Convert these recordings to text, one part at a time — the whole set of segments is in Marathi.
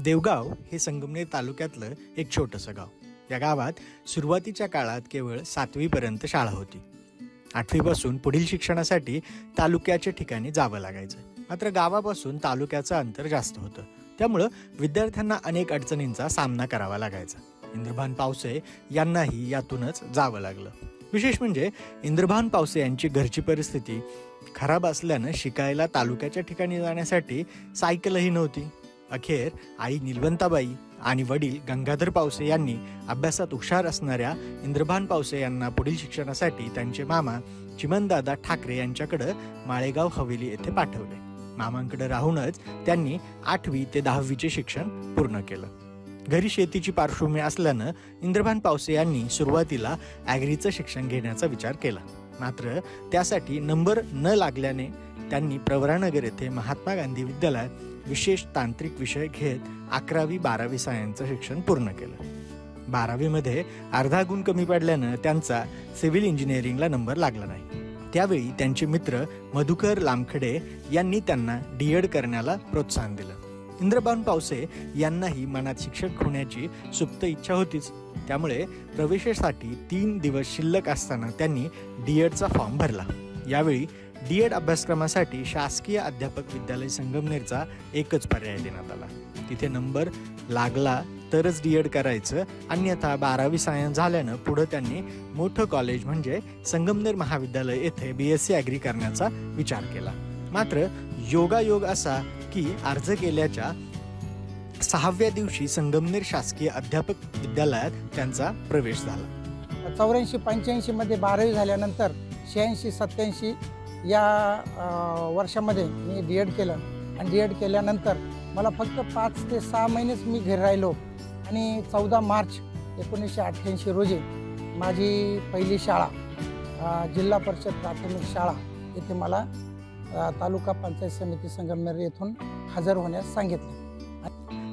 देवगाव हे संगमनेर तालुक्यातलं एक छोटंसं गाव. या गावात सुरुवातीच्या काळात केवळ सातवीपर्यंत शाळा होती. आठवीपासून पुढील शिक्षणासाठी तालुक्याच्या ठिकाणी जावं लागायचं. मात्र गावापासून तालुक्याचं अंतर जास्त होतं. त्यामुळं विद्यार्थ्यांना अनेक अडचणींचा सामना करावा लागायचा. इंद्रभान पावसे यांनाही यातूनच जावं लागलं. विशेष म्हणजे इंद्रभान पावसे यांची घरची परिस्थिती खराब असल्यानं शिकायला तालुक्याच्या ठिकाणी जाण्यासाठी सायकलही नव्हती. अखेर आई निलवंताबाई आणि वडील गंगाधर पावसे यांनी अभ्यासात हुशार असणाऱ्या इंद्रभान पावसे यांना पुढील शिक्षणासाठी त्यांचे मामा चिमनदादा ठाकरे यांच्याकडं माळेगाव हवेली येथे पाठवले. मामांकडे राहूनच त्यांनी आठवी ते दहावीचे शिक्षण पूर्ण केलं. घरी शेतीची पार्श्वभूमी असल्यानं इंद्रभान पावसे यांनी सुरुवातीला ॲग्रीचं शिक्षण घेण्याचा विचार केला. मात्र त्यासाठी नंबर न लागल्याने त्यांनी प्रवरानगर येथे महात्मा गांधी विद्यालयात विशेष तांत्रिक विषय घेत अकरावी बारावी सायन्सचं शिक्षण पूर्ण केलं. बारावीमध्ये अर्धा गुण कमी पडल्यानं त्यांचा सिव्हिल इंजिनिअरिंगला नंबर लागला नाही. त्यावेळी त्यांचे मित्र मधुकर लामखडे यांनी त्यांना डी एड करण्याला प्रोत्साहन दिलं. इंद्रबान पावसे यांनाही मनात शिक्षक होण्याची सुप्त इच्छा होतीच. त्यामुळे प्रवेशासाठी तीन दिवस शिल्लक असताना त्यांनी डी एडचा फॉर्म भरला. यावेळी डी एड अभ्यासक्रमासाठी शासकीय अध्यापक विद्यालय संगमनेरचा एकच पर्याय देण्यात आला. तिथे नंबर लागला तरच डी एड करायचं. अन्यथा बारावी सायन्स झाल्यानं पुढं त्यांनी मोठं कॉलेज म्हणजे संगमनेर महाविद्यालय येथे बी एस सी ॲग्री करण्याचा विचार केला. मात्र योगायोग असा की अर्ज केल्याच्या सहाव्या दिवशी संगमनेर शासकीय अध्यापक विद्यालयात त्यांचा प्रवेश झाला. चौऱ्याऐंशी पंच्याऐंशीमध्ये बारावी झाल्यानंतर शहाऐंशी सत्याऐंशी या वर्षामध्ये मी डी एड केलं. आणि डी एड केल्यानंतर मला फक्त पाच ते सहा महिनेच मी घरी राहिलो. आणि चौदा मार्च एकोणीसशे अठ्ठ्याऐंशी रोजी माझी पहिली शाळा जिल्हा परिषद प्राथमिक शाळा येथे मला तालुका पंचायत समिती संगमनेर येथून हजर होण्यास सांगितले.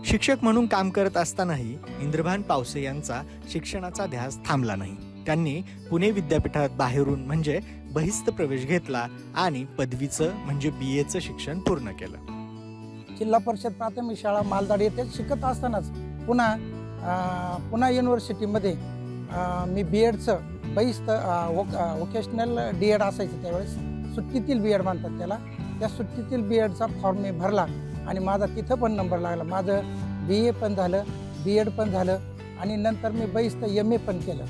शिक्षक म्हणून काम करत असतानाही इंद्रभान पावसे यांचा शिक्षणाचा ध्यास थांबला नाही. त्यांनी पुणे विद्यापीठात बाहेरून म्हणजे बहिस्त प्रवेश घेतला आणि पदवीचं म्हणजे बी एचं शिक्षण पूर्ण केलं. जिल्हा परिषद प्राथमिक शाळा मालदाड येथे शिकत असतानाच पुन्हा पुन्हा युनिव्हर्सिटीमध्ये मी बी एडचं बहिस्त वोकेशनल डी एड असायचं त्यावेळेस. सुट्टीतील बी एड म्हणतात त्याला. त्या सुट्टीतील बी एडचा फॉर्म मी भरला आणि माझा तिथं पण नंबर लागला. माझं बी ए पण झालं बी एड पण झालं आणि नंतर मी बहिस्त एम ए पण केलं.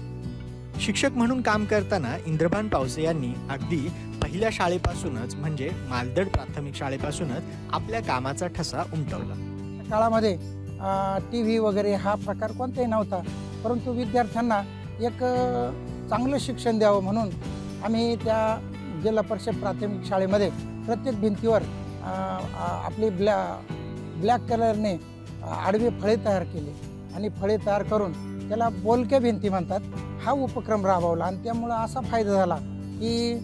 शिक्षक म्हणून काम करताना इंद्रभान पावसे यांनी अगदी पहिल्या शाळेपासूनच म्हणजे मालदड प्राथमिक शाळेपासूनच आपल्या कामाचा ठसा उमटवला. काळामध्ये टी व्ही वगैरे हा प्रकार कोणताही नव्हता. परंतु विद्यार्थ्यांना एक चांगलं शिक्षण द्यावं म्हणून आम्ही त्या जिल्हा परिषद प्राथमिक शाळेमध्ये प्रत्येक भिंतीवर आपली ब्लॅ ब्लॅक कलरने आडवी फळे तयार केले. आणि फळे तयार करून त्याला बोलक्या भिंती म्हणतात. हा उपक्रम राबवला आणि त्यामुळं असा फायदा झाला की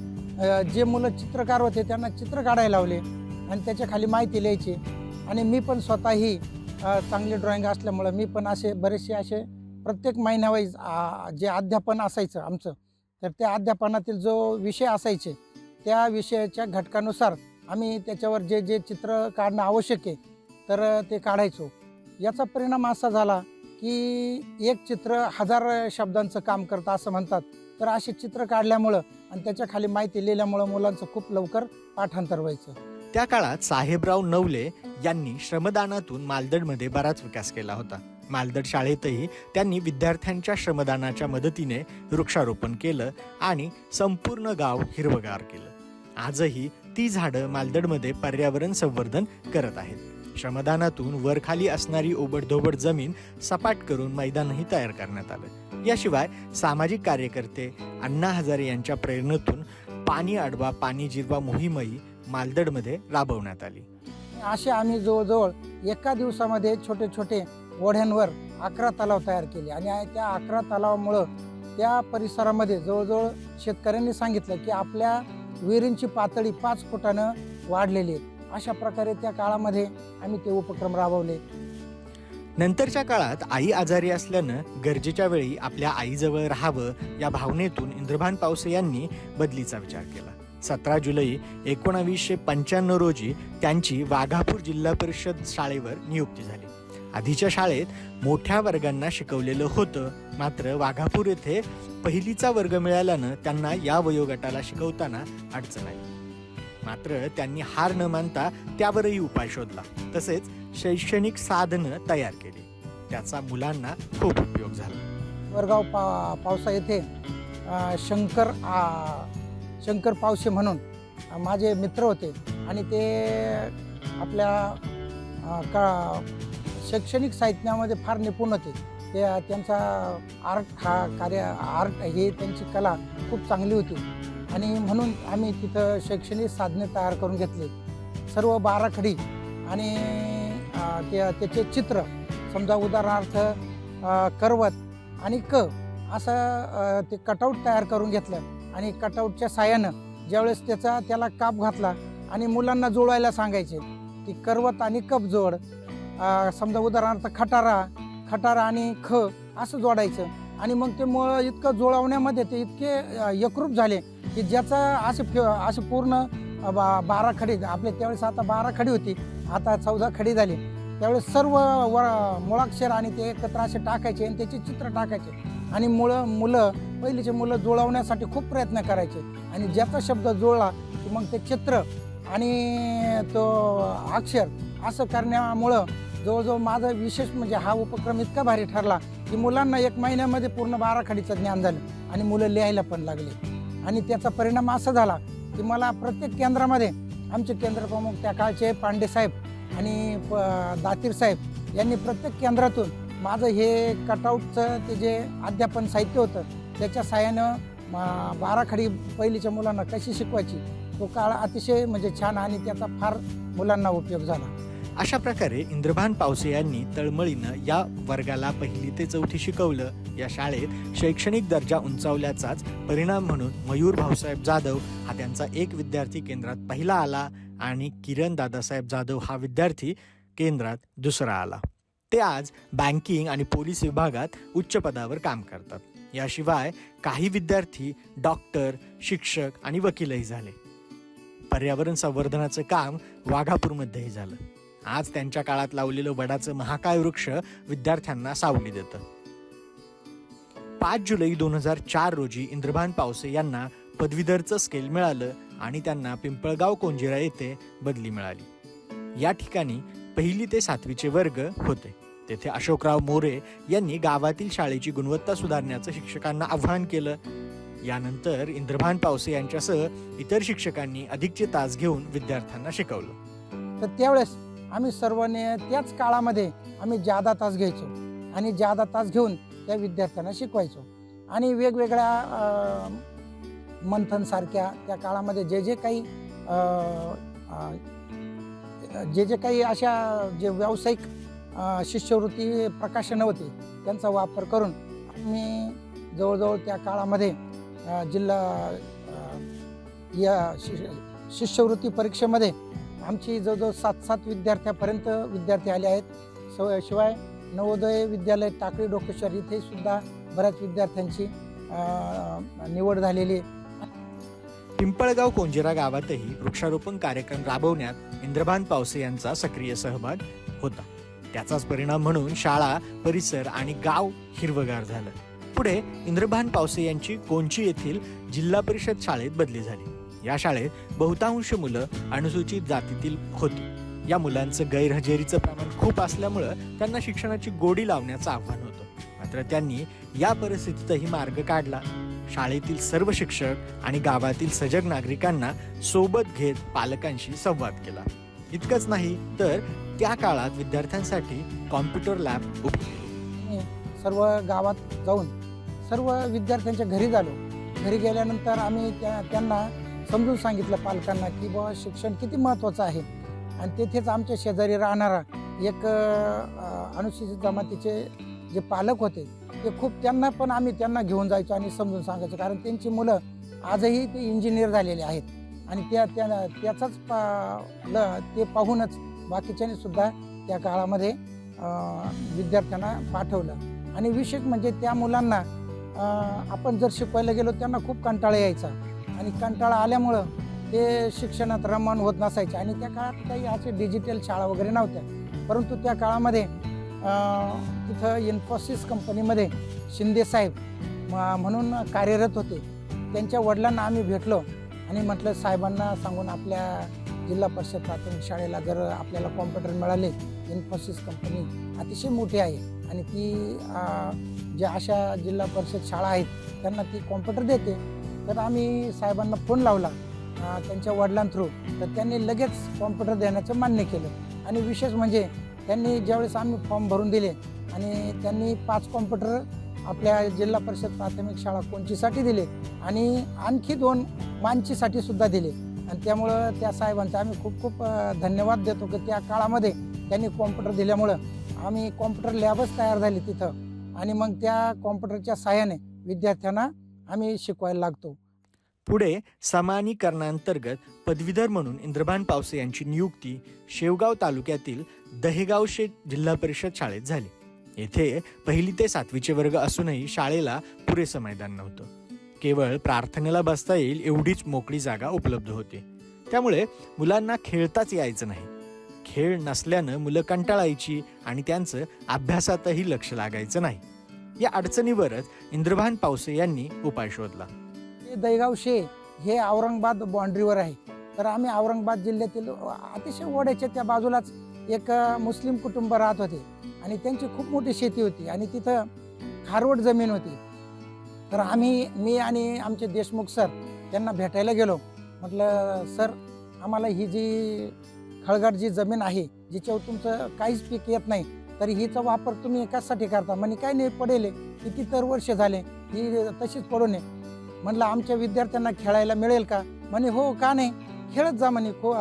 जे मुलं चित्रकार होते त्यांना चित्र काढायला लावले आणि त्याच्याखाली माहिती लिहायची. आणि मी पण स्वतःही चांगली चांगले ड्रॉइंग असल्यामुळं मी पण असे बरेचसे असे प्रत्येक महिन्यावाईज जे अध्यापन असायचं आमचं तर त्या अध्यापनातील जो विषय असायचे त्या विषयाच्या घटकानुसार आम्ही त्याच्यावर जे जे चित्र काढणं आवश्यक आहे तर ते काढायचो. याचा परिणाम असा झाला की एक चित्र हजार शब्दांचं काम करतं असं म्हणतात. तर असे चित्र काढल्यामुळं आणि त्याच्याखाली माहिती लिहिल्यामुळं मुलांचं खूप लवकर पाठांतर व्हायचं. त्या काळात साहेबराव नवले यांनी श्रमदानातून मालदडमध्ये बराच विकास केला होता. मालदड शाळेतही त्यांनी विद्यार्थ्यांच्या श्रमदानाच्या मदतीने वृक्षारोपण केलं आणि संपूर्ण गाव हिरवगार केलं. आजही ती झाडं मालदडमध्ये पर्यावरण संवर्धन करत आहेत. श्रमदानातून वरखाली असणारी ओबडधोबड जमीन सपाट करून मैदानही तयार करण्यात आलं. याशिवाय सामाजिक कार्यकर्ते अण्णा हजारे यांच्या प्रेरणेतून पाणी अडवा पाणी जिरवा मोहीमही मालदडमध्ये राबवण्यात आली. असे आम्ही जवळजवळ एका दिवसामध्ये छोटे छोटे ओढ्यांवर अकरा तलाव तयार केले. आणि त्या अकरा तलावामुळं त्या परिसरामध्ये जवळजवळ शेतकऱ्यांनी सांगितलं की आपल्या विहिरींची पातळी पाच फुटानं वाढलेली आहे. अशा प्रकारे त्या काळामध्ये आम्ही ते उपक्रम राबवले. नंतरच्या काळात आई आजारी असल्यानं गरजेच्या वेळी आपल्या आईजवळ राहावं या भावनेतून इंद्रभान पावसे यांनी बदलीचा विचार केला. सतरा जुलै एकोणावीसशे पंच्याण्णव रोजी त्यांची वाघापूर जिल्हा परिषद शाळेवर नियुक्ती झाली. आधीच्या शाळेत मोठ्या वर्गांना शिकवलेलं होतं मात्र वाघापूर येथे पहिलीचा वर्ग मिळाल्यानं त्यांना या वयोगटाला शिकवताना अडचण आली. मात्र त्यांनी हार न मानता त्यावरही उपाय शोधला. तसेच शैक्षणिक साधनं तयार केली. त्याचा मुलांना खूप उपयोग झाला. वरगाव पा पावसा येथे अ, शंकर आ, शंकर पावसे म्हणून अ, माझे मित्र होते. आणि ते आपल्या अ, का शैक्षणिक साहित्यामध्ये फार निपुण होते. ते त्यांचा आर्ट हा कार्य आर्ट ही त्यांची कला खूप चांगली होती. आणि म्हणून आम्ही तिथं शैक्षणिक साधने तयार करून घेतली. सर्व बाराखडी आणि त्या त्याचे चित्र समजा उदाहरणार्थ करवत आणि क असं ते कटआउट तयार करून घेतलं आणि कटआउटच्या साह्यानं ज्यावेळेस त्याचा त्याला काप घातला आणि मुलांना जोडायला सांगायचे की करवत आणि कप जोड समजा उदाहरणार्थ खटारा खटारा आणि ख असं जोडायचं. आणि मग ते मुळं इतकं जुळवण्यामध्ये ते इतके एकरूप झाले की ज्याचा असे फे असे पूर्ण बा बारा खडी आपले त्यावेळेस आता बारा खडी होती आता चौदा खडी झाली. त्यावेळेस सर्व व मुळाक्षर आणि ते एकत्र असे टाकायचे आणि त्याचे चित्र टाकायचे. आणि मुळं मुलं पहिलीचे मुलं जुळवण्यासाठी खूप प्रयत्न करायचे. आणि ज्याचा शब्द जुळला की मग ते चित्र आणि तो अक्षर असं करण्यामुळं जवळजवळ माझा विशेष म्हणजे हा उपक्रम इतका भारी ठरला की मुलांना एक महिन्यामध्ये पूर्ण बाराखडीचं ज्ञान झालं आणि मुलं लिहायला पण लागले. आणि त्याचा परिणाम असा झाला की मला प्रत्येक केंद्रामध्ये आमचे केंद्र प्रमुख त्या काळचे पांडे साहेब आणि प दातीर साहेब यांनी प्रत्येक केंद्रातून माझं हे कटआउटचं ते जे अध्यापन साहित्य होतं त्याच्या साह्यानं बाराखडी पहिलीच्या मुलांना कशी शिकवायची तो काळ अतिशय म्हणजे छान आणि त्याचा फार मुलांना उपयोग झाला. अशा प्रकारे इंद्रभान पावसे यांनी तळमळीनं या वर्गाला पहिली ते चौथी शिकवलं. या शाळेत शैक्षणिक दर्जा उंचावल्याचाच परिणाम म्हणून मयूर भाऊसाहेब जाधव हा त्यांचा एक विद्यार्थी केंद्रात पहिला आला आणि किरण दादासाहेब जाधव हा विद्यार्थी केंद्रात दुसरा आला. ते आज बँकिंग आणि पोलीस विभागात उच्च पदावर काम करतात. याशिवाय काही विद्यार्थी डॉक्टर शिक्षक आणि वकीलही झाले. पर्यावरण संवर्धनाचं काम वाघापूरमध्येही झालं. आज त्यांच्या काळात लावलेलं वडाचं महाकाय वृक्ष विद्यार्थ्यांना सावली देतं. पाच जुलै दोन हजार चार रोजी इंद्रभान पावसे यांना पदवीधरचं स्केल मिळालं आणि त्यांना पिंपळगाव कोंजिरा येथे बदली मिळाली. या ठिकाणी पहिली ते सातवीचे वर्ग होते. तेथे अशोकराव मोरे यांनी गावातील शाळेची गुणवत्ता सुधारण्याचं शिक्षकांना आव्हान केलं. यानंतर इंद्रभान पावसे यांच्यासह इतर शिक्षकांनी अधिकचे तास घेऊन विद्यार्थ्यांना शिकवलं. तर त्यावेळेस आम्ही सर्वांनी त्याच काळामध्ये आम्ही जादा तास घ्यायचो आणि जादा तास घेऊन त्या विद्यार्थ्यांना शिकवायचो. आणि वेगवेगळ्या मंथनसारख्या त्या काळामध्ये जे जे काही जे जे काही अशा जे व्यावसायिक शिष्यवृत्ती प्रकाशनं होती त्यांचा वापर करून आम्ही जवळजवळ त्या काळामध्ये जिल्हा या शिष्यवृत्ती परीक्षेमध्ये आमची जवळजवळ सात सात विद्यार्थ्यापर्यंत विद्यार्थी आले आहेत. स शिवाय नवोदय विद्यालय टाकळी डोकेश्वर इथे सुद्धा बऱ्याच विद्यार्थ्यांची निवड झालेली पिंपळगाव कोंजिरा गावातही वृक्षारोपण कार्यक्रम राबवण्यात इंद्रभान पावसे यांचा सक्रिय सहभाग होता. त्याचाच परिणाम म्हणून शाळा परिसर आणि गाव हिरवगार झालं. पुढे इंद्रभान पावसे यांची कोंची येथील जिल्हा परिषद शाळेत बदली झाली. या शाळेत बहुतांश मुलं अनुसूचित जातीतील होती. या मुलांचं गैरहजेरीचं प्रमाण खूप असल्यामुळं त्यांना शिक्षणाची गोडी लावण्याचं आव्हान होतं. मात्र त्यांनी या परिस्थितीतही मार्ग काढला. शाळेतील सर्व शिक्षक आणि गावातील सजग नागरिकांना सोबत घेत पालकांशी संवाद केला. इतकंच नाही तर त्या काळात विद्यार्थ्यांसाठी कॉम्प्युटर लॅब उभी सर्व गावात जाऊन सर्व विद्यार्थ्यांच्या घरी झालो. घरी गेल्यानंतर आम्ही त्या त्यांना समजून सांगितलं पालकांना की बाबा शिक्षण किती महत्त्वाचं आहे. आणि तेथेच आमच्या शेजारी राहणारा एक अनुसूचित जमातीचे जे पालक होते ते खूप त्यांना पण आम्ही त्यांना घेऊन जायचो आणि समजून सांगायचो. कारण त्यांची मुलं आजही ते इंजिनियर झालेले आहेत. आणि त्या त्या त्याचाच पा ल ते पाहूनच बाकीच्याने सुद्धा त्या काळामध्ये विद्यार्थ्यांना पाठवलं. आणि विशेष म्हणजे त्या मुलांना आपण जर शिकवायला गेलो त्यांना खूप कंटाळा यायचा. आणि कंटाळा आल्यामुळं ते शिक्षणात रमण होत नसायचे. आणि त्या काळात काही असे डिजिटल शाळा वगैरे नव्हत्या. परंतु त्या काळामध्ये तिथं इन्फोसिस कंपनीमध्ये शिंदे साहेब म- म्हणून कार्यरत होते. त्यांच्या वडिलांना आम्ही भेटलो आणि म्हटलं साहेबांना सांगून आपल्या जिल्हा परिषद प्राथमिक शाळेला जर आपल्याला कॉम्प्युटर मिळाले इन्फोसिस कंपनी अतिशय मोठी आहे आणि ती ज्या अशा जिल्हा परिषद शाळा आहेत त्यांना ती कॉम्प्युटर देते. तर आम्ही साहेबांना फोन लावला त्यांच्या वडिलांथ्रू तर त्यांनी लगेच कॉम्प्युटर देण्याचं मान्य केलं. आणि विशेष म्हणजे त्यांनी ज्यावेळेस आम्ही फॉर्म भरून दिले आणि त्यांनी पाच कॉम्प्युटर आपल्या जिल्हा परिषद प्राथमिक शाळा कोणचीसाठी दिले आणि आणखी दोन मानचीसाठी सुद्धा दिले. आणि त्यामुळं त्या साहेबांचा आम्ही खूप खूप धन्यवाद देतो की त्या काळामध्ये त्यांनी कॉम्प्युटर दिल्यामुळं आम्ही कॉम्प्युटर लॅबच तयार झाली तिथं. आणि मग त्या कॉम्प्युटरच्या सहाय्याने विद्यार्थ्यांना आम्ही शिकवायला लागतो. पुढे समानीकरणांतर्गत पदवीधर म्हणून इंद्रभान पावसे यांची नियुक्ती शेवगाव तालुक्यातील दहेगाव शेत जिल्हा परिषद शाळेत झाली. येथे पहिली ते सातवीचे वर्ग असूनही शाळेला पुरेसं मैदान नव्हतं. केवळ प्रार्थनेला बसता येईल एवढीच मोकळी जागा उपलब्ध होती. त्यामुळे मुलांना खेळताच यायचं नाही. खेळ नसल्यानं मुलं कंटाळायची आणि त्यांचं अभ्यासातही लक्ष लागायचं नाही. या अडचणीवरच इंद्रभान पावसे यांनी उपाय शोधला. हे दैगाव शे हे औरंगाबाद बाँड्रीवर आहे. तर आम्ही औरंगाबाद जिल्ह्यातील अतिशय ओढ्याच्या त्या बाजूलाच एक मुस्लिम कुटुंब राहत होते. आणि त्यांची खूप मोठी शेती होती आणि तिथं खारवट जमीन होती. तर आम्ही मी आणि आमचे देशमुख सर त्यांना भेटायला गेलो. म्हटलं सर आम्हाला ही जी खळगाट जी जमीन आहे जिच्यावर तुमचं काहीच पीक येत नाही तर हिचा वापर तुम्ही कशासाठी करता? म्हणे काय नाही पडेल किती तर वर्ष झाले ही तशीच पडू नये म्हणलं आमच्या विद्यार्थ्यांना खेळायला मिळेल का? म्हणे हो का नाही? खेळत जा म्हणे खो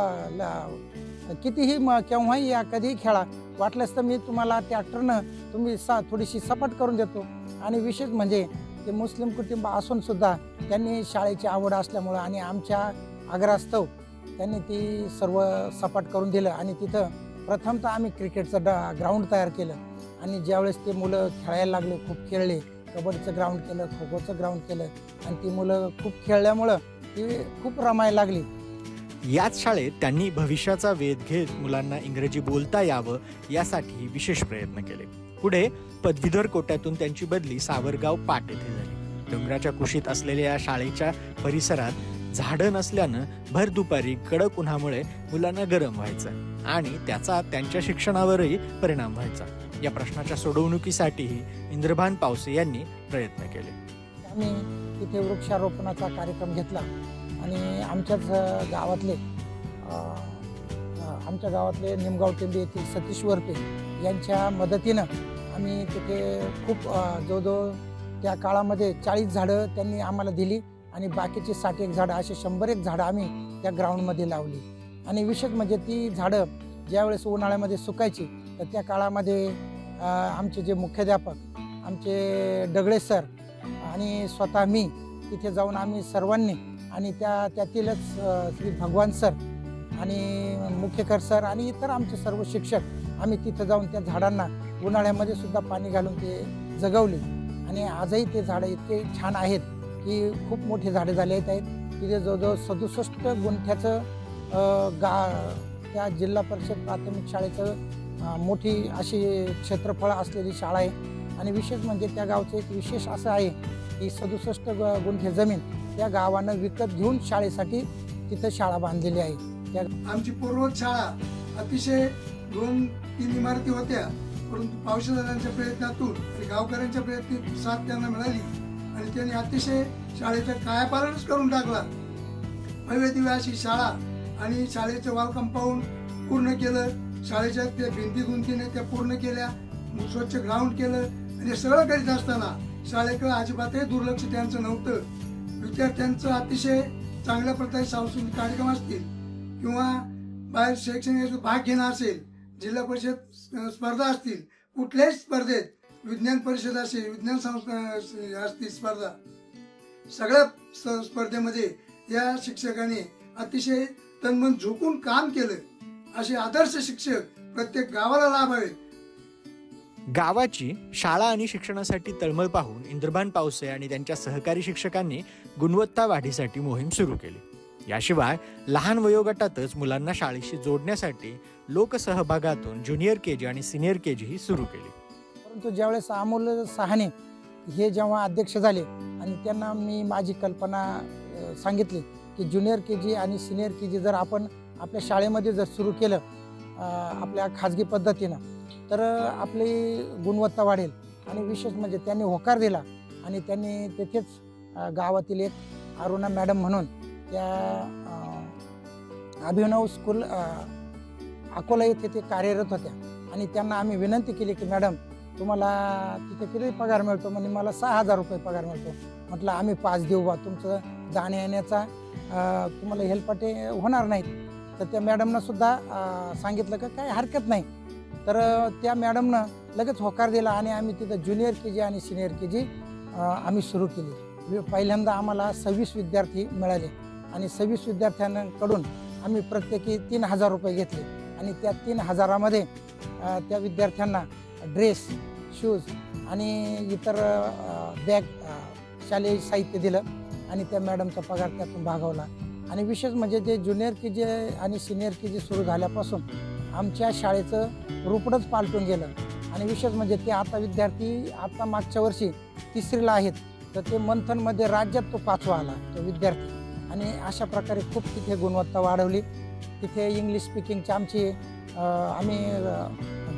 कितीही म केव्हाही या कधीही खेळा. वाटलंच तर मी तुम्हाला ट्रॅक्टरनं तुम्ही सा थोडीशी सपाट करून देतो. आणि विशेष म्हणजे ते मुस्लिम कुटुंब असूनसुद्धा त्यांनी शाळेची आवड असल्यामुळं आणि आमच्या आग्रहास्तव त्यांनी ती सर्व सपाट करून दिलं. आणि तिथं प्रथमतः आम्ही क्रिकेटचं डा ग्राउंड तयार केलं. आणि ज्यावेळेस ते मुलं खेळायला लागले खूप खेळले कबड्डीचं ग्राउंड केलं खो खोचं ग्राउंड केलं आणि ती मुलं खूप खेळल्यामुळं ती खूप रमायला लागली. याच शाळेत त्यांनी भविष्याचा वेध घेत मुलांना इंग्रजी बोलता यावं यासाठी विशेष प्रयत्न केले. पुढे पदवीधर कोट्यातून त्यांची बदली सावरगाव पाट येथे झाली. डोंगराच्या कुशीत असलेल्या या शाळेच्या परिसरात झाडं नसल्यानं भर दुपारी कडक उन्हामुळे मुलांना गरम व्हायचं. आणि त्याचा त्यांच्या शिक्षणावरही परिणाम व्हायचा. या प्रश्नाच्या सोडवणुकीसाठीही इंद्रभान पावसे यांनी प्रयत्न केले. आम्ही तिथे वृक्षारोपणाचा कार्यक्रम घेतला आणि आमच्याच गावातले आमच्या गावातले निमगाव टेंबे येथील सतीश वरपे यांच्या मदतीनं आम्ही तिथे खूप जवळजवळ त्या काळामध्ये चाळीस झाडं त्यांनी आम्हाला दिली आणि बाकीचे साठ एक झाडं असे शंभर एक झाडं आम्ही त्या ग्राउंडमध्ये लावली. आणि विशेष म्हणजे ती झाडं ज्यावेळेस उन्हाळ्यामध्ये सुकायची तर त्या काळामध्ये आमचे जे मुख्याध्यापक आमचे डगळे सर आणि स्वतः मी तिथे जाऊन आम्ही सर्वांनी आणि त्या त्यातीलच श्री भगवान सर आणि मुख्यकर सर आणि इतर आमचे सर्व शिक्षक आम्ही तिथं जाऊन त्या झाडांना उन्हाळ्यामध्ये सुद्धा पाणी घालून ते जगवले. आणि आजही ते झाडं इतके छान आहेत की खूप मोठे झाडे झाले आहेत. तिथे जवळजवळ सदुसष्ट गुंठ्याचं गा त्या जिल्हा परिषद प्राथमिक शाळेचं मोठी अशी क्षेत्रफळ असलेली शाळा आहे. आणि विशेष म्हणजे त्या गावचं एक विशेष असं आहे की सदुसष्ट ग- गुंठे जमीन त्या गावानं विकत घेऊन शाळेसाठी तिथं शाळा बांधलेली आहे. त्या आमची पूर्वज शाळा अतिशय दोन तीन इमारती होत्या परंतु पावसादारांच्या प्रयत्नातून आणि गावकऱ्यांच्या प्रयत्न साथ त्यांना मिळाली आणि त्यांनी अतिशय शाळेचा कायापालनच करून टाकला. भव्य दिव्य अशी शाळा आणि शाळेचं वॉल कंपाऊंड पूर्ण केलं. शाळेच्या त्या भिंती गुंतीने त्या पूर्ण केल्या. स्वच्छ ग्राउंड केलं. आणि सगळं करीत असताना शाळेकडे अजिबातही दुर्लक्ष त्यांचं नव्हतं. विद्यार्थ्यांचं अतिशय चांगल्या प्रकारे सांस्कृतिक कार्यक्रम असतील किंवा बाहेर शैक्षणिक भाग घेणं असेल जिल्हा परिषद स्पर्धा असतील कुठल्याही स्पर्धेत विज्ञान परिषद असेल विज्ञान संस्था असतील स्पर्धा सगळ्या स- स्पर्धेमध्ये या शिक्षकाने अतिशय तनमन झोकून काम केलं. असे आदर्श शिक्षक प्रत्येक गावाला लाभावेत गावाची शाळा आणि शिक्षणासाठी तळमळ पाहून इंद्रबान पावसे आणि त्यांच्या सहकारी शिक्षकांनी गुणवत्ता वाढीसाठी मोहीम सुरू केली. याशिवाय लहान वयोगटातच मुलांना शाळेशी जोडण्यासाठी लोकसहभागातून ज्युनियर के जी आणि सिनियर के जी ही सुरू केली. परंतु ज्यावेळेस अमोल सहाने हे जेव्हा अध्यक्ष झाले आणि त्यांना मी माझी कल्पना सांगितली की ज्युनियर के जी आणि सिनियर के जी जर आपण आपल्या शाळेमध्ये जर सुरू केलं आपल्या खाजगी पद्धतीनं तर आपली गुणवत्ता वाढेल. आणि विशेष म्हणजे त्यांनी होकार दिला आणि त्यांनी तेथेच गावातील एक अरुणा मॅडम म्हणून त्या अभिनव स्कूल अकोला येथे ते कार्यरत होत्या. आणि त्यांना आम्ही विनंती केली की मॅडम तुम्हाला तिथे किती पगार मिळतो? म्हणजे मला सहा हजार रुपये पगार मिळतो. म्हटलं आम्ही पाच देऊ बा तुमचं जाण्या येण्याचा तुम्हाला हेल्पाटे होणार नाहीत. तर त्या मॅडमनं सुद्धा सांगितलं का काही हरकत नाही. तर त्या मॅडमनं लगेच होकार दिला आणि आम्ही तिथं ज्युनियर के जी आणि सिनियर के जी आम्ही सुरू केली. म्हणजे पहिल्यांदा आम्हाला सव्वीस विद्यार्थी मिळाले आणि सव्वीस विद्यार्थ्यांकडून आम्ही प्रत्येकी तीन हजार रुपये घेतले आणि त्या तीन हजारामध्ये त्या विद्यार्थ्यांना ड्रेस शूज आणि इतर बॅग शालेय साहित्य दिलं. आणि त्या मॅडमचा पगार त्यातून भागवला. आणि विशेष म्हणजे जे ज्युनियर के जे आणि सिनियर के जी सुरू झाल्यापासून आमच्या शाळेचं रूपडच पालटून गेलं. आणि विशेष म्हणजे ते आता विद्यार्थी आता मागच्या वर्षी तिसरीला आहेत. तर ते मंथनमध्ये राज्यात तो पाचवा आला तो विद्यार्थी. आणि अशा प्रकारे खूप तिथे गुणवत्ता वाढवली. तिथे इंग्लिश स्पीकिंगची आमची आम्ही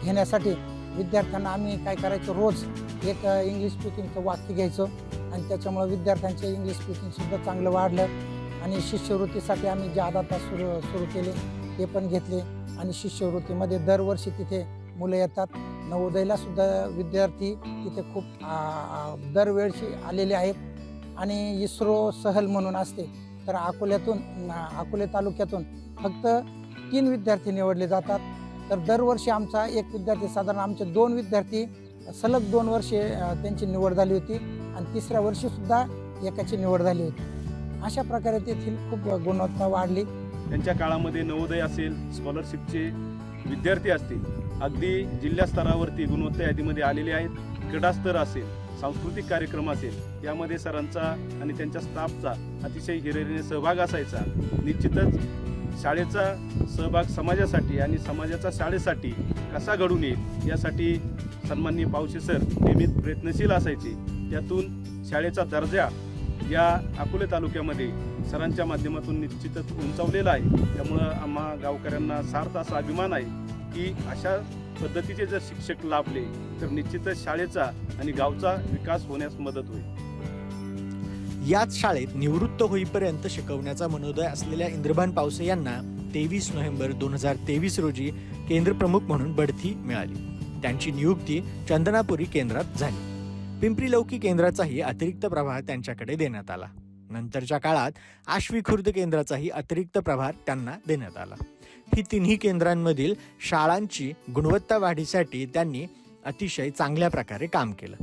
घेण्यासाठी विद्यार्थ्यांना आम्ही काय करायचो? रोज एक इंग्लिश स्पीकिंगचं वाक्य घ्यायचो. आणि त्याच्यामुळं विद्यार्थ्यांचे इंग्लिश स्पीकिंगसुद्धा चांगलं वाढलं. आणि शिष्यवृत्तीसाठी आम्ही जे तास सुरू सुरू केले ते पण घेतले. आणि शिष्यवृत्तीमध्ये दरवर्षी तिथे मुलं येतात. नवोदयला सुद्धा विद्यार्थी तिथे खूप दरवेळशी आलेले आहेत. आणि इस्रो सहल म्हणून असते. तर अकोल्यातून अकोले तालुक्यातून फक्त तीन विद्यार्थी निवडले जातात. तर दरवर्षी आमचा एक विद्यार्थी साधारण आमचे दोन विद्यार्थी सलग दोन वर्षे त्यांची निवड झाली होती. आणि तिसऱ्या वर्षीसुद्धा एकाची निवड झाली होती. अशा प्रकारे तेथील खूप गुणवत्ता वाढली. त्यांच्या काळामध्ये नवोदय असेल स्कॉलरशिपचे विद्यार्थी असतील अगदी जिल्हा स्तरावरती गुणवत्ता यादीमध्ये आलेले आहेत क्रीडास्तर असेल सांस्कृतिक कार्यक्रम असेल यामध्ये सरांचा आणि त्यांच्या स्टाफचा अतिशय हिरेरीने सहभाग असायचा. निश्चितच शाळेचा सहभाग समाजासाठी आणि समाजाचा शाळेसाठी कसा घडून येईल यासाठी सन्माननीय पावशे सर नेहमीच प्रयत्नशील असायचे. त्यातून शाळेचा दर्जा या अकोले तालुक्यामध्ये सरांच्या माध्यमातून निश्चितच उंचावलेला आहे. त्यामुळं आम्हा गावकऱ्यांना सार्थ असा अभिमान आहे की अशा पद्धतीचे जर शिक्षक लाभले तर निश्चितच शाळेचा आणि गावचा विकास होण्यास मदत होईल. याच शाळेत निवृत्त होईपर्यंत शिकवण्याचा मनोदय असलेल्या इंद्रभान पावसे यांना तेवीस नोव्हेंबर दोन हजार तेवीस रोजी केंद्रप्रमुख म्हणून बढती मिळाली. त्यांची नियुक्ती चंदनापुरी केंद्रात झाली. पिंपरी लौकी केंद्राचाही अतिरिक्त प्रभार त्यांच्याकडे देण्यात आला. नंतरच्या काळात आश्वी खुर्द केंद्राचाही अतिरिक्त प्रभार त्यांना देण्यात आला. ही तिन्ही केंद्रांमधील शाळांची गुणवत्ता वाढीसाठी त्यांनी अतिशय चांगल्या प्रकारे काम केलं.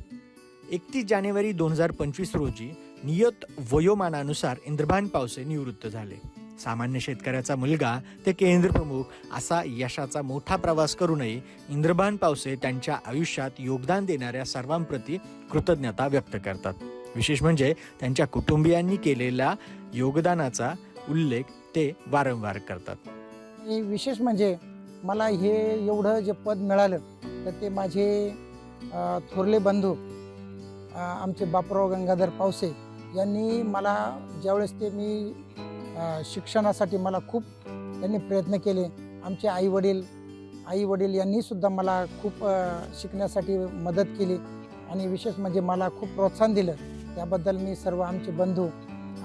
एकतीस जानेवारी दोन हजार पंचवीस रोजी नियत वयोमानानुसार इंद्रभान पावसे निवृत्त झाले. सामान्य शेतकऱ्याचा मुलगा ते केंद्रप्रमुख असा यशाचा मोठा प्रवास करूनही इंद्रभान पावसे त्यांच्या आयुष्यात योगदान देणाऱ्या सर्वांप्रती कृतज्ञता व्यक्त करतात. विशेष म्हणजे त्यांच्या कुटुंबियांनी केलेल्या योगदानाचा उल्लेख ते वारंवार करतात. विशेष म्हणजे मला हे एवढं जे पद मिळालं तर ते माझे थोरले बंधू आमचे बापराव गंगाधर पावसे यांनी मला ज्यावेळेस ते मी शिक्षणासाठी मला खूप त्यांनी प्रयत्न केले. आमचे आईवडील आईवडील यांनीसुद्धा मला खूप शिकण्यासाठी मदत केली आणि विशेष म्हणजे मला खूप प्रोत्साहन दिलं. त्याबद्दल मी सर्व आमचे बंधू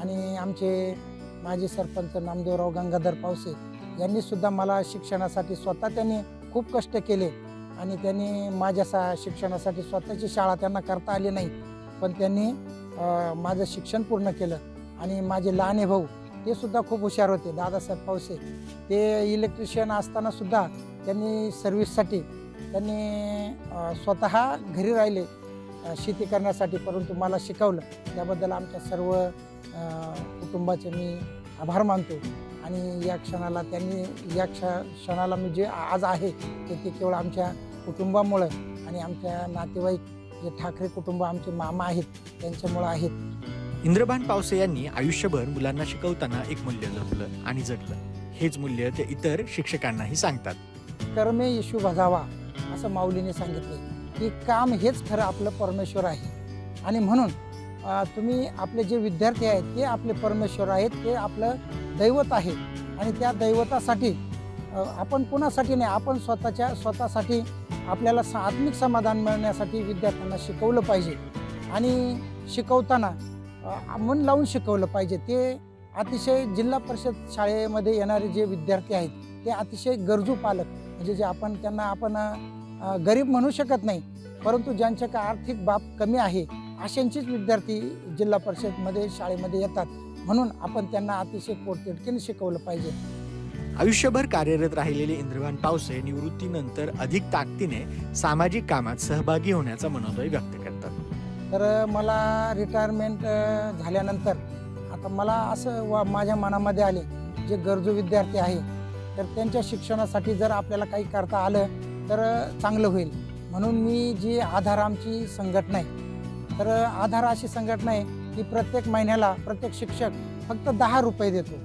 आणि आमचे माजी सरपंच नामदेवराव गंगाधर पावसे यांनीसुद्धा मला शिक्षणासाठी स्वतः त्यांनी खूप कष्ट केले आणि त्यांनी माझ्या सा शिक्षणासाठी स्वतःची शाळा त्यांना करता आली नाही. पण त्यांनी माझं शिक्षण पूर्ण केलं आणि माझे लहाने भाऊ ते सुद्धा खूप हुशार होते दादासाहेब पावसे. ते इलेक्ट्रिशियन असताना सुद्धा त्यांनी सर्व्हिससाठी त्यांनी स्वतः घरी राहिले शेती करण्यासाठी. परंतु मला शिकवलं. त्याबद्दल आमच्या सर्व कुटुंबाचे मी आभार मानतो. आणि या क्षणाला त्यांनी या क्ष क्षणाला मी जे आज आहे ते ते केवळ आमच्या कुटुंबामुळं आणि आमच्या नातेवाईक जे ठाकरे कुटुंब आमचे मामा आहेत त्यांच्यामुळं आहेत इंद्रभान पावसे यांनी आयुष्यभर मुलांना शिकवताना एक मूल्य जपलं आणि जगलं. हेच मूल्य ते इतर शिक्षकांनाही सांगतात. कर्मे येशू बघावा असं माऊलीने सांगितले. की काम हेच खरं आपलं परमेश्वर आहे. आणि म्हणून तुम्ही आपले जे विद्यार्थी आहेत ते आपले परमेश्वर आहेत ते आपलं दैवत आहे. आणि त्या दैवतासाठी आपण कोणासाठी नाही आपण स्वतःच्या स्वतःसाठी आपल्याला आत्मिक समाधान मिळण्यासाठी विद्यार्थ्यांना शिकवलं पाहिजे. आणि शिकवताना मन लावून शिकवलं पाहिजे. ते अतिशय जिल्हा परिषद शाळेमध्ये येणारे जे विद्यार्थी आहेत ते अतिशय गरजू पालक. म्हणजे जे आपण त्यांना आपण गरीब म्हणू शकत नाही परंतु ज्यांच्या का आर्थिक बाब कमी आहे अशांचीच विद्यार्थी जिल्हा परिषदमध्ये शाळेमध्ये येतात. म्हणून आपण त्यांना अतिशय पोटतिडकीने शिकवलं पाहिजे. आयुष्यभर कार्यरत राहिलेले इंद्रवान पावसे निवृत्तीनंतर अधिक ताकदीने सामाजिक कामात सहभागी होण्याचा मनोदय व्यक्त करतात. तर मला रिटायरमेंट झाल्यानंतर आता मला असं वा माझ्या मनामध्ये आले जे गरजू विद्यार्थी आहे तर त्यांच्या शिक्षणासाठी जर आपल्याला काही करता आलं तर चांगलं होईल. म्हणून मी जी आधार आमची संघटना आहे तर आधार अशी संघटना आहे की प्रत्येक महिन्याला प्रत्येक शिक्षक फक्त दहा रुपये देतो.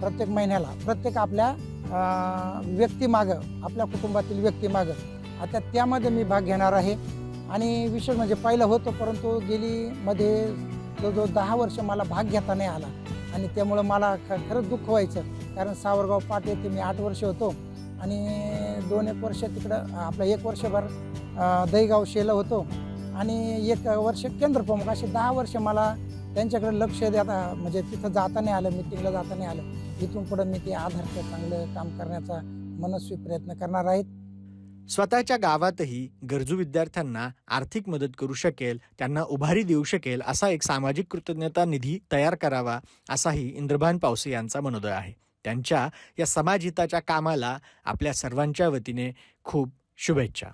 प्रत्येक महिन्याला प्रत्येक आपल्या व्यक्तीमागं आपल्या कुटुंबातील व्यक्तीमागं. आता त्यामध्ये मी भाग घेणार आहे. आणि विशेष म्हणजे पहिलं होतं परंतु गेली मध्ये जवळजवळ दहा वर्ष मला भाग घेता नाही आला. आणि त्यामुळं मला ख खरंच दुःख व्हायचं. कारण सावरगाव पाट येथे मी आठ वर्ष होतो. आणि दोन एक वर्ष तिकडं आपलं एक वर्षभर दहीगाव शेलं होतो. आणि एक वर्ष केंद्र प्रमुख असे दहा वर्ष मला त्यांच्याकडे लक्ष देता म्हणजे तिथं जाता नाही आलं मिटिंगला जाता नाही आलं. इथून पुढं मी ते आधारचं चांगलं काम करण्याचा मनस्वी प्रयत्न करणार आहेत स्वतःच्या गावातही गरजू विद्यार्थ्यांना आर्थिक मदत करू शकेल त्यांना उभारी देऊ शकेल असा एक सामाजिक कृतज्ञता निधी तयार करावा असाही इंद्रभान पावसे यांचा मनोदय आहे. त्यांच्या या समाजहिताच्या कामाला आपल्या सर्वांच्या वतीने खूप शुभेच्छा.